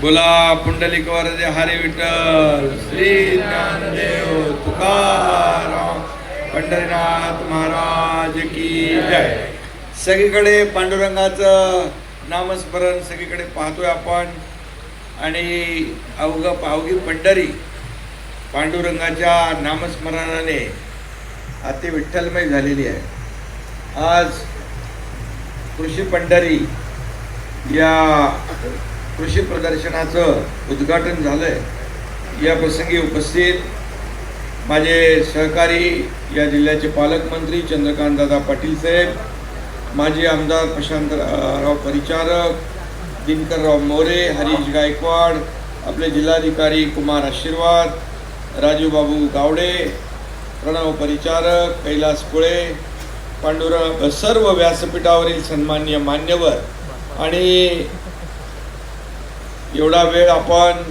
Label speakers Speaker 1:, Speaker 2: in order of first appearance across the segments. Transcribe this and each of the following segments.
Speaker 1: बोला पुंडलिक वरदे हरे विठ्ठल। श्री ज्ञानदेव तुकाराम। पंढरीनाथ महाराज की जय। सगळीकडे पांडुरंगाचं नामस्मरण सगळीकडे पाहतोय आपण. आणि अवघ पावगी पंढरी पांडुरंगाच्या नामस्मरणाने अति विठ्ठलमय झालेली आहे. आज कृषी पंढरी या कृषी प्रदर्शनाचं उद्घाटन झालंय. या प्रसंगी उपस्थित माझे सहकारी या जिल्ह्याचे पालकमंत्री चंद्रकांतदादा पाटील साहेब माजी आमदार प्रशांतराव परिचारक दिनकरराव मोरे हरीश गायकवाड आपले जिल्हाधिकारी कुमार आशीर्वाद राजूबाबू गावडे प्रणव परिचारक कैलास कुळे पांडुरंग सर्व व्यासपीठावरील सन्मान्य मान्यवर आणि एवढा वेळ आपण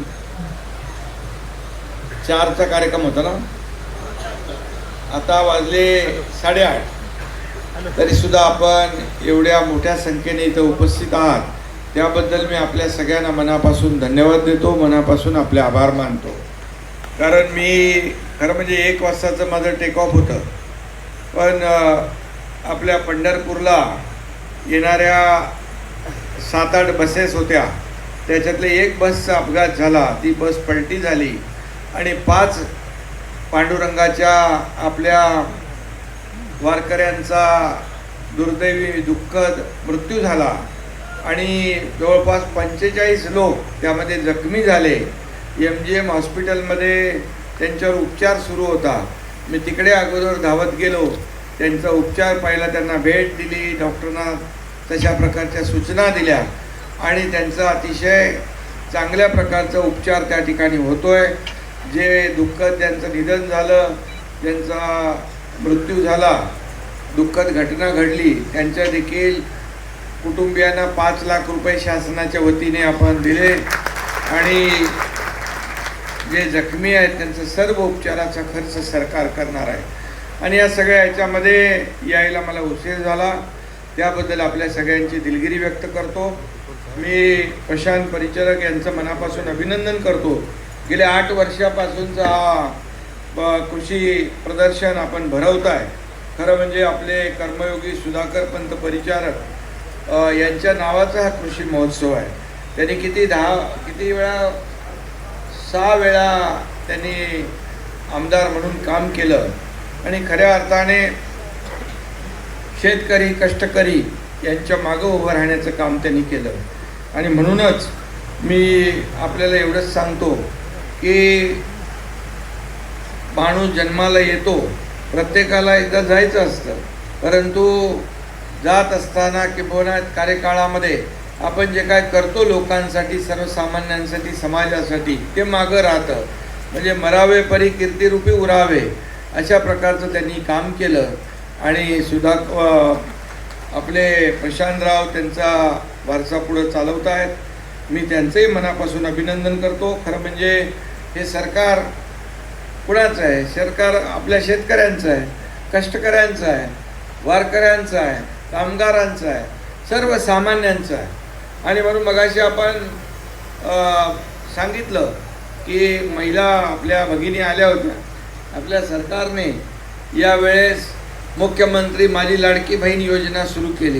Speaker 1: चारचा कार्यक्रम होता ना? आता वाजले साडेआठ. तरी सुद्धा आपण एवढ्या मोठ्या संख्येने इथं उपस्थित आहात. त्याबद्दल मी आपल्या सगळ्यांना मनापासून धन्यवाद देतो मनापासून आपले आभार मानतो. कारण मी खरं म्हणजे एक वाजताचं माझं टेक ऑफ होतं. पण आपल्या पंढरपूरला येणाऱ्या सात आठ बसेस होत्या. त्याच्यातले एक बसचा अपघात झाला. ती बस पलटी झाली. आणि पाच पांडुरंगाच्या आपल्या वारकऱ्यांचा दुर्दैवी दुःखद मृत्यू झाला. आणि जवळपास पंचेचाळीस लोक त्यामध्ये जखमी झाले. एम जी एम हॉस्पिटलमध्ये त्यांच्यावर उपचार सुरू होता. मी तिकडे अगोदर धावत गेलो. त्यांचा उपचार पाहिला त्यांना भेट दिली डॉक्टरना तशा प्रकारच्या सूचना दिल्या. आणि त्यांचा अतिशय चांगल्या प्रकारचा उपचार त्या ठिकाणी होतो आहे जे दुःखद ज्यांचं निधन झालं ज्यांचा मृत्यू झाला दुःखद घटना घडली त्यांच्या देखील कुटुंबियांना पाच लाख रुपये शासनाच्या वतीने आपण दिले. आणि जे जखमी आहेत त्यांचं सर्व उपचाराचा खर्च सरकार करणार आहे. आणि या सगळ्या ह्याच्यामध्ये यायला मला उशीर झाला. त्याबद्दल आपल्या सगळ्यांची दिलगिरी व्यक्त करतो. मी प्रशांत परिचारक यांचं मनापासून अभिनंदन करतो. गेल्या आठ वर्षापासूनचा हा कृषी प्रदर्शन आपण भरवत आहे खरं म्हणजे आपले कर्मयोगी सुधाकर पंत परिचारक यांच्या नावाचा हा कृषी महोत्सव आहे. त्यांनी किती दहा किती वेळा सहा वेळा त्यांनी आमदार म्हणून काम केलं. आणि खऱ्या अर्थाने शेतकरी कष्टकरी यांच्या मागं उभं राहण्याचं काम त्यांनी केलं. आणि म्हणूनच मी आपल्याला एवढंच सांगतो की माणूस जन्माला येतो प्रत्येकाला एकदा जायचं असतं. परंतु जात असताना किंवा कार्यकाळामध्ये आपण जे काय करतो लोकांसाठी सर्वसामान्यांसाठी समाजासाठी ते मागं राहतं. म्हणजे मरावे परी कीर्तिरूपी उरावे अशा प्रकारचं त्यांनी काम केलं. आणि सुधा आपले प्रशांतराव त्यांचा वारसा पुढं चालवत आहेत मी त्यांचंही मनापासून अभिनंदन करतो. खरं म्हणजे हे सरकार कुणाचं आहे? सरकार आपल्या शेतकऱ्यांचं आहे कष्टकऱ्यांचं आहे वारकऱ्यांचं आहे कामगारांचं आहे सर्वसामान्यांचं आहे. आणि म्हणून मगाशी आपण सांगितलं की महिला आपल्या भगिनी आल्या होत्या. आपल्या सरकारने यावेळेस मुख्यमंत्री माझी लाडकी बहीण योजना सुरू केली.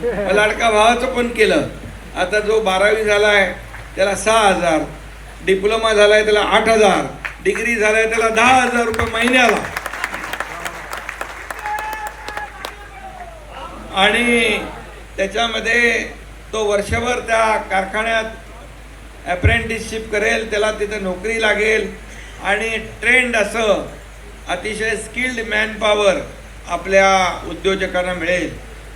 Speaker 1: लाडका भावाचं पण केलं. आता जो बारावी झाला आहे त्याला सहा हजार. डिप्लोमा झाला आहे त्याला आठ हजार. डिग्री झाला आहे त्याला दहा हजार रुपये महिन्याला आणि त्याच्यामध्ये तो वर्षभर त्या कारखान्यात अप्रेंटिसशिप करेल त्याला तिथं नोकरी लागेल. आणि ट्रेंड असं अतिशय स्किल्ड मॅनपॉवर आपल्या उद्योजकांना मिळेल.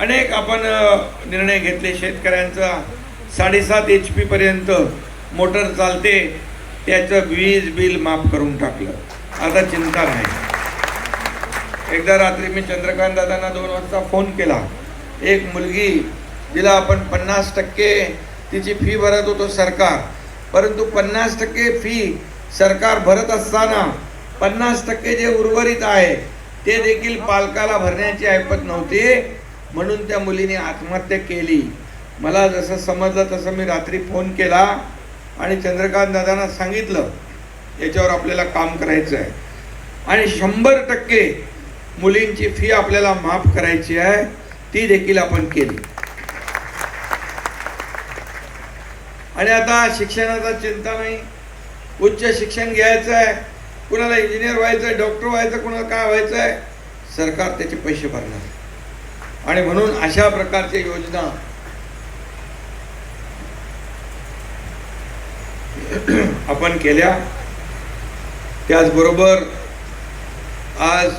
Speaker 1: अनेक आपण निर्णय घेतले शेतकऱ्यांचा. साडेसात एच पीपर्यंत मोटर चालते त्याचं वीज बिल माफ करून टाकलं. आता चिंता नाही. एकदा रात्री मी चंद्रकांत दादांना दोन वाजता फोन केला. एक मुलगी जिला आपण पन्नास टक्के तिची फी भरत होतो सरकार. परंतु पन्नास टक्के फी सरकार भरत असताना पन्नास टक्के जे उर्वरित आहे ते देखील पालकाला भरण्याची ऐपत नव्हती. म्हणून त्या मुलीने आत्महत्या केली. मला जसं समजलं तसं मी रात्री फोन केला आणि चंद्रकांत दादांना सांगितलं याच्यावर आपल्याला काम करायचं आहे. आणि शंभर टक्के मुलींची फी आपल्याला माफ करायची आहे ती देखील आपण केली. आणि आता शिक्षणाचा चिंता नाही. उच्च शिक्षण घ्यायचं आहे. कुणाला इंजिनियर व्हायचं आहे डॉक्टर व्हायचं कुणाला काय व्हायचं आहे सरकार त्याचे पैसे भरणार. आणि म्हणून अशा प्रकारच्या योजना आपण केल्या. त्याचबरोबर आज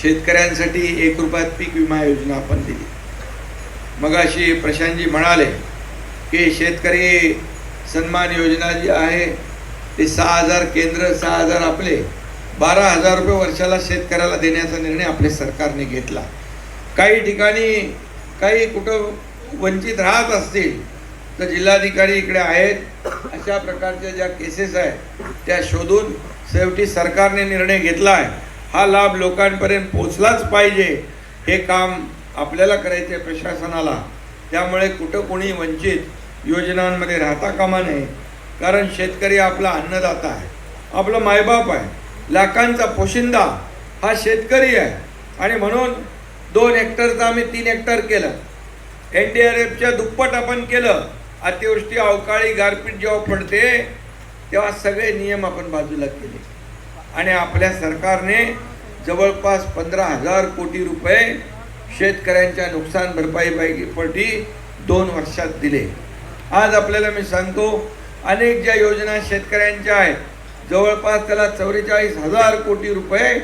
Speaker 1: शेतकऱ्यांसाठी एक रुपयात पीक विमा योजना आपण दिली. मग अशी प्रशांतजी म्हणाले की शेतकरी सन्मान योजना जी आहे ते सहा हजार केंद्र सहा हजार आपले बारा हजार रुपये वर्षाला शेतकऱ्याला देण्याचा निर्णय आपल्या सरकारने घेतला. काही ठिकाणी काही कुठं वंचित राहत असतील तर जिल्हाधिकारी इकडे आहेत. अशा प्रकारच्या ज्या केसेस आहेत त्या शोधून शेवटी सरकारने निर्णय घेतला आहे. हा लाभ लोकांपर्यंत पोचलाच पाहिजे. हे काम आपल्याला करायचे प्रशासनाला. त्यामुळे कुठं कोणी वंचित योजनांमध्ये राहता कामा नये. कारण शेतकरी आपला अन्नदाता आहे. आपलं मायबाप आहे. लाखांचा पोशिंदा हा शेतकरी आहे. आणि म्हणून दोन हेक्टरचं आम्ही तीन हेक्टर केलं. एन डी आर एफच्या दुप्पट आपण केलं. अतिवृष्टी अवकाळी गारपीट जेव्हा पडते तेव्हा सगळे नियम आपण बाजूला केले. आणि आपल्या सरकारने जवळपास पंधरा हजार कोटी रुपये शेतकऱ्यांच्या नुकसान भरपाई पटी दोन वर्षात दिले. आज आपल्याला मी सांगतो अनेक ज्या योजना शेतकऱ्यांच्या आहेत जवळपास त्याला चौवेचाळीस हजार कोटी रुपये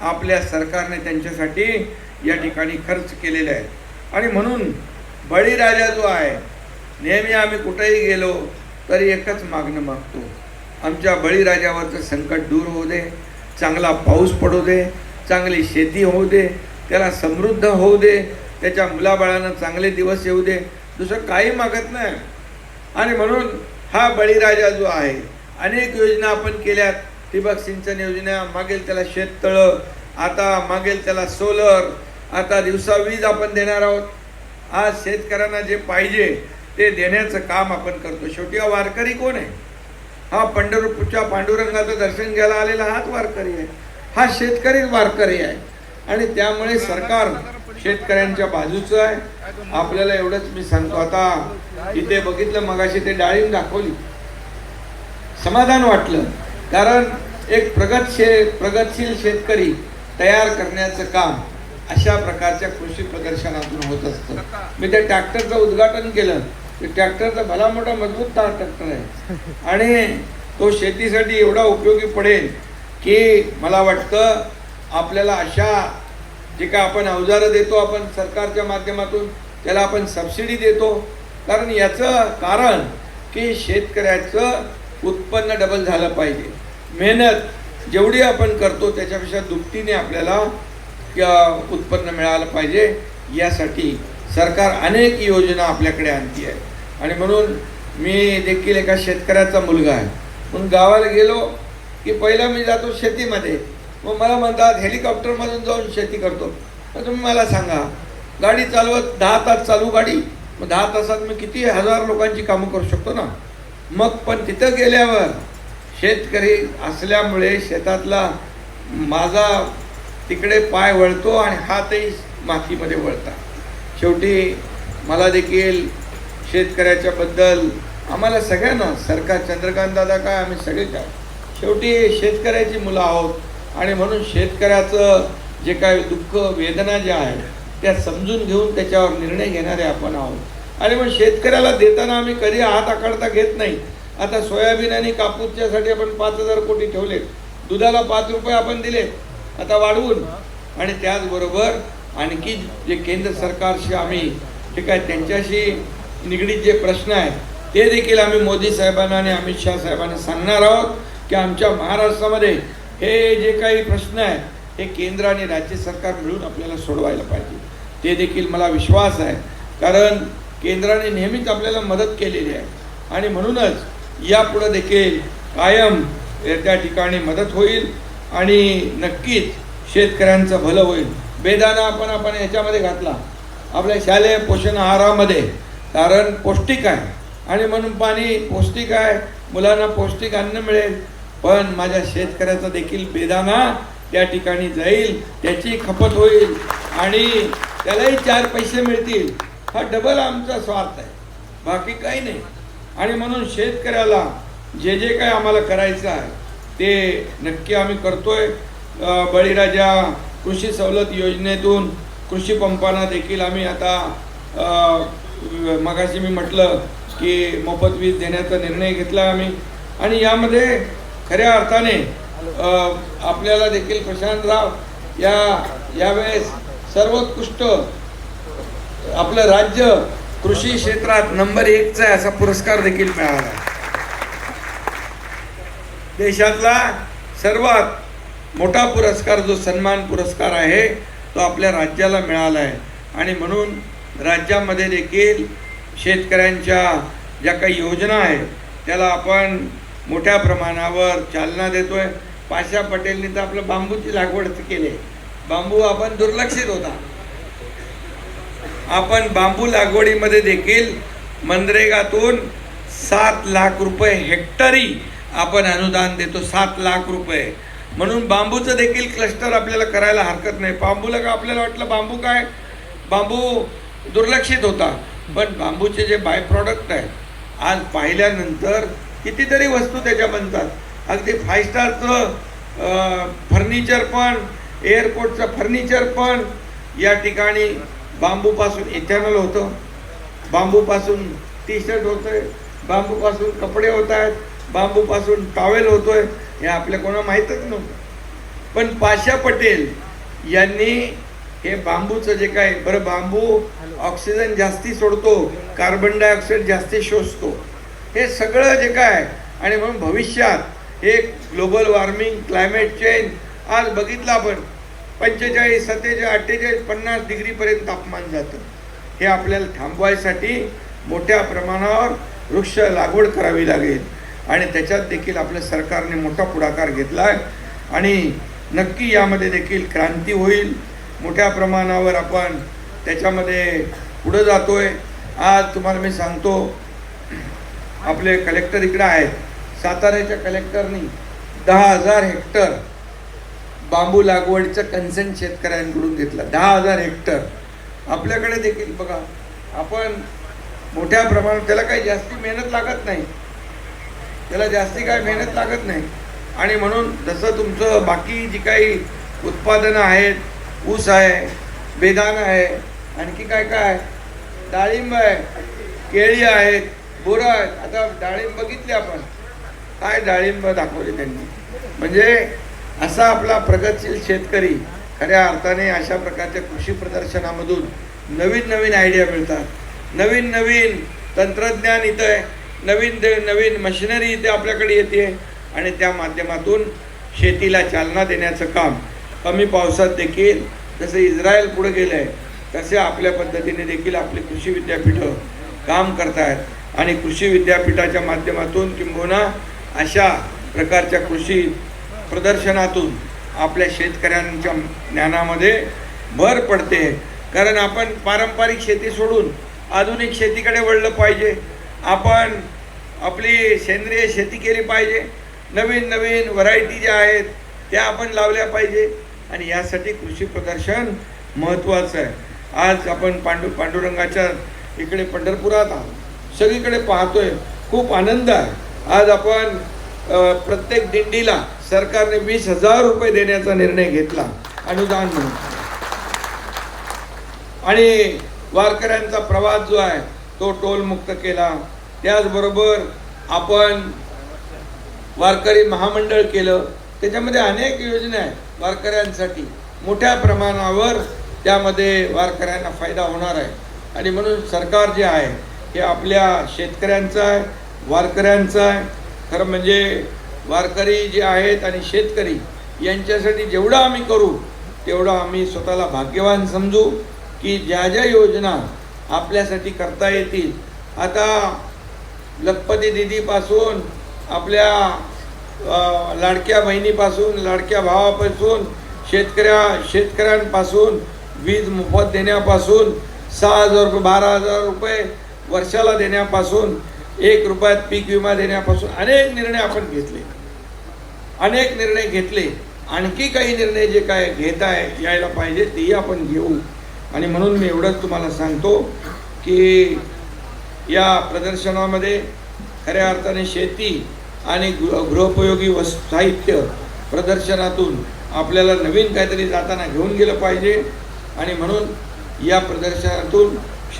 Speaker 1: आपल्या सरकारने त्यांच्यासाठी या ठिकाणी खर्च केलेले आहेत. आणि म्हणून बळीराजा जो आहे नेहमी आम्ही कुठेही गेलो तरी एकच मागणं मागतो. आमच्या बळीराजावरचं संकट दूर होऊ दे चांगला पाऊस पडू दे चांगली शेती होऊ दे त्याला समृद्ध होऊ दे त्याच्या मुलाबाळांना चांगले दिवस येऊ दे दुसरं काही मागत नाही. आणि म्हणून हा बळीराजा जो आहे अनेक योजना आपण केल्यात. ठिबक सिंचन योजना मागेल त्याला शेततळं आता मागेल त्याला सोलर आता दिवसा वीज आपण देणार आहोत. आज शेतकऱ्यांना जे पाहिजे ते देण्याचं काम आपण करतो. शेवटी हा वारकरी कोण आहे? हा पंढरपूरच्या पांडुरंगाचं दर्शन घ्यायला आलेला हाच वारकरी आहे. हा शेतकरी वारकरी आहे. आणि त्यामुळे सरकार शेतकऱ्यांच्या बाजूचं आहे. आपल्याला एवढंच मी सांगतो आता. इथे बघितलं मगाशी ते डाळीम दाखवली. समाधान वाटलं. कारण एक प्रगत शे प्रगतशील शेतकरी तयार करण्याचं काम अशा प्रकारच्या कृषी प्रदर्शनातून होत असतं. मी त्या ट्रॅक्टरचं उद्घाटन केलं. ते ट्रॅक्टरचा भला मोठा मजबूत ट्रॅक्टर आहे. आणि तो शेतीसाठी एवढा उपयोगी पडेल की मला वाटतं आपल्याला अशा जे काय आपण अवजारं देतो आपण सरकारच्या माध्यमातून त्याला आपण सबसिडी देतो. कारण याचं कारण की शेतकऱ्याचं उत्पन्न डबल झालं पाहिजे. मेहनत जेवढी आपण करतो त्याच्यापेक्षा दुपटीने आपल्याला किंवा उत्पन्न मिळालं पाहिजे यासाठी सरकार अनेक योजना आपल्याकडे आणती आहे. आणि म्हणून मी देखील एका शेतकऱ्याचा मुलगा आहे. म्हणून गावाला गेलो की पहिला मी जातो शेतीमध्ये. मग मला म्हणतात हेलिकॉप्टरमधून जाऊन शेती करतो. मग तुम्ही मला सांगा गाडी चालवत दहा तास चालू गाडी मग दहा तासात मी किती हजार लोकांची कामं करू शकतो ना? मग पण तिथं गेल्यावर शेतकरी असल्यामुळे शेतातला माझा तिकडे पाय वळतो आणि हातही मातीमध्ये वळतात. शेवटी मला देखील शेतकऱ्याच्या बद्दल आम्हाला सगळ्यांना सरकार चंद्रकांत दादा काय आम्ही सगळे काय. शेवटी शेतकऱ्याची मुलं आहोत आणि म्हणून शेतकऱ्याचं जे काय दुःख वेदना ज्या आहेत त्या समजून घेऊन त्याच्यावर निर्णय घेणारे आपण आहोत. आणि मग शेतकऱ्याला देताना आम्ही कधी हात आकडता घेत नाही. आता सोयाबीन आणि कापूसच्यासाठी आपण पाच हजार कोटी ठेवले दुधाला पाच रुपये आपण दिले आता वाढवून. आणि त्याचबरोबर आणखी जे केंद्र सरकारशी आम्ही जे काय त्यांच्याशी निगडीत जे प्रश्न आहेत ते देखील आम्ही मोदी साहेबांना आणि अमित शहा साहेबांना सांगणार आहोत की आमच्या महाराष्ट्रामध्ये हे जे काही प्रश्न आहेत हे केंद्र आणि राज्य सरकार मिळून आपल्याला सोडवायला पाहिजे. ते देखील मला विश्वास आहे. कारण केंद्राने नेहमीच आपल्याला मदत केलेली आहे. आणि म्हणूनच यापुढं देखील कायम त्या ठिकाणी मदत होईल. आणि नक्कीच शेतकऱ्यांचं भलं होईल. बेदाना आपण आपण याच्यामध्ये घातला. आपल्या शालेय पोषण आहारामध्ये. कारण पौष्टिक आहे. आणि म्हणून पाणी पौष्टिक आहे. मुलांना पौष्टिक अन्न मिळेल. पण माझ्या शेतकऱ्याचा देखील बेदाना त्या ठिकाणी जाईल. त्याची खपत होईल. आणि त्यालाही चार पैसे मिळतील. हा डबल आमचा स्वार्थ आहे. बाकी काही नाही. आणि म्हणून शेतकऱ्याला जे जे काय आम्हाला करायचं आहे ते नक्की आम्ही करतोय. बळीराजा कृषी सवलत योजनेतून कृषी पंपांना देखील आम्ही आता मगाशी मी म्हटलं की मोफत वीज देण्याचा निर्णय घेतला आम्ही. आणि यामध्ये खऱ्या अर्थाने आपल्याला देखील प्रशांतराव या यावेळेस सर्वोत्कृष्ट आपलं राज्य कृषी क्षेत्रात नंबर एकचा आहे असा पुरस्कार देखील मिळाला. देशातला सर्वात मोठा पुरस्कार जो सन्मान पुरस्कार आहे तो आपल्या राज्याला मिळाला आहे. आणि म्हणून राज्यामध्ये देखील शेतकऱ्यांच्या ज्या काही योजना आहेत त्याला आपण मोठ्या प्रमाणावर चालना देतोय. पाशा पटेलनी तर आपलं बांबूची लागवड केली. आहे. बांबू आपण दुर्लक्षित होता. आपण बांबू लागवडीमध्ये देखील मनरेगातून सात लाख रुपये हेक्टरी आपण अनुदान देतो सात लाख रुपये. म्हणून बांबूचं देखील क्लस्टर आपल्याला करायला हरकत नाही. बांबूला का आपल्याला वाटलं बांबू काय? बांबू दुर्लक्षित होता. पण बांबूचे जे बाय प्रॉडक्ट आहेत आज पाहिल्यानंतर कितीतरी वस्तू त्याच्या बनतात. अगदी फाय स्टारचं फर्निचर पण एअरपोर्टचं फर्निचर पण या ठिकाणी बांबूपासून इथेनॉल होतं. बांबूपासून टी शर्ट होतं बांबूपासून कपडे होत आहेत. बांबूपासून टॉवेल होतोय हे आपल्या कोणा माहीतच नव्हतं. पण पाशा पटेल यांनी हे बांबूचं जे काय बरं बांबू ऑक्सिजन जास्ती सोडतो कार्बन डायऑक्साईड जास्ती शोषतो हे सगळं जे काय आणि म्हणून भविष्यात हे ग्लोबल वॉर्मिंग क्लायमेट चेंज आज बघितलं आपण पंचेचाळीस सत्तेचाळीस अठ्ठेचाळीस पन्नास डिग्रीपर्यंत तापमान जातं. हे आपल्याला थांबवायसाठी मोठ्या प्रमाणावर वृक्ष लागवड करावी लागेल. आणि त्याच्यात देखील आपल्या सरकारने मोठा पुढाकार घेतला आहे आणि नक्की यामध्ये देखील क्रांती होईल. मोठ्या प्रमाणावर आपण त्याच्यामध्ये पुढं जातो आहे आज तुम्हाला मी सांगतो आपले कलेक्टर इकडं आहेत. साताऱ्याच्या कलेक्टरनी दहा हजार हेक्टर बांबू लागवडीचं कन्सेंट शेतकऱ्यांकडून घेतलं. दहा हजार हेक्टर आपल्याकडे देखील बघा आपण मोठ्या प्रमाणात त्याला काही जास्ती मेहनत लागत नाही. त्याला जास्ती काय मेहनत लागत नाही. आणि म्हणून जसं तुमचं बाकी जी काही उत्पादनं आहेत ऊस आहे बेदाना आहे आणखी काय काय आहे? डाळिंब आहे केळी आहेत बोरं आहेत आता डाळिंब बघितले आपण. काय डाळिंब दाखवले त्यांनी? म्हणजे असा आपला प्रगतशील शेतकरी खऱ्या अर्थाने अशा प्रकारच्या कृषी प्रदर्शनामधून नवीन नवीन आयडिया मिळतात. नवीन नवीन तंत्रज्ञान इथं आहे. नवीन दे नवीन मशिनरी इथे आपल्याकडे येते आणि त्या माध्यमातून शेतीला चालना देण्याचं काम कमी पावसात देखील जसं इस्रायल पुढे गेलं आहे तसे आपल्या पद्धतीने देखील आपली कृषी विद्यापीठं काम करतायत. आणि कृषी विद्यापीठाच्या माध्यमातून किंबहुना अशा प्रकारच्या कृषी प्रदर्शनातून आपल्या शेतकऱ्यांच्या ज्ञानामध्ये भर पडते. कारण आपण पारंपरिक शेती सोडून आधुनिक शेतीकडे वळलं पाहिजे. आपण आपली सेंद्रिय शेती केली पाहिजे. नवीन नवीन व्हरायटी ज्या आहेत त्या आपण लावल्या पाहिजे. आणि यासाठी कृषी प्रदर्शन महत्त्वाचं आहे. आज आपण पांडू पांडुरंगाच्या इकडे पंढरपुरात आहोत. सगळीकडे पाहतोय. खूप आनंद आहे. आज आपण प्रत्येक दिंडीला सरकारने वीस हजार रुपये देण्याचा निर्णय घेतला. अनुदान म्हणून. आणि वारकऱ्यांचा प्रवास जो आहे तो टोलमुक्त केला. त्याचबरोबर आपण वारकरी महामंडळ केलं. त्याच्यामध्ये अनेक योजना आहेत वारकऱ्यांसाठी. मोठ्या प्रमाणावर त्यामध्ये वारकऱ्यांना फायदा होणार आहे. आणि म्हणून सरकार जे आहे हे आपल्या शेतकऱ्यांचं आहे वारकऱ्यांचं आहे. खरं म्हणजे वारकरी जे आहेत आणि शेतकरी यांच्यासाठी जेवढं आम्ही करू तेवढं आम्ही स्वतःला भाग्यवान समजू की ज्या ज्या योजना आपल्यासाठी करता येतील. आता लखपती दिदीपासून आपल्या लाडक्या बहिणीपासून लाडक्या भावापासून शेतकऱ्या शेतकऱ्यांपासून वीज मोफत देण्यापासून सहा हजार रुपये बारा हजार रुपये वर्षाला देण्यापासून एक रुपयात पीक विमा देण्यापासून अनेक निर्णय आपण घेतले. अनेक निर्णय घेतले. आणखी काही निर्णय जे काय घेत आहे यायला पाहिजे तेही आपण घेऊ. आणि म्हणून मी एवढंच तुम्हाला सांगतो की या प्रदर्शनामध्ये खऱ्या अर्थाने शेती आणि गृह गृहोपयोगी वस् साहित्य प्रदर्शनातून आपल्याला नवीन काहीतरी जाताना घेऊन गेलं पाहिजे. आणि म्हणून या प्रदर्शनातून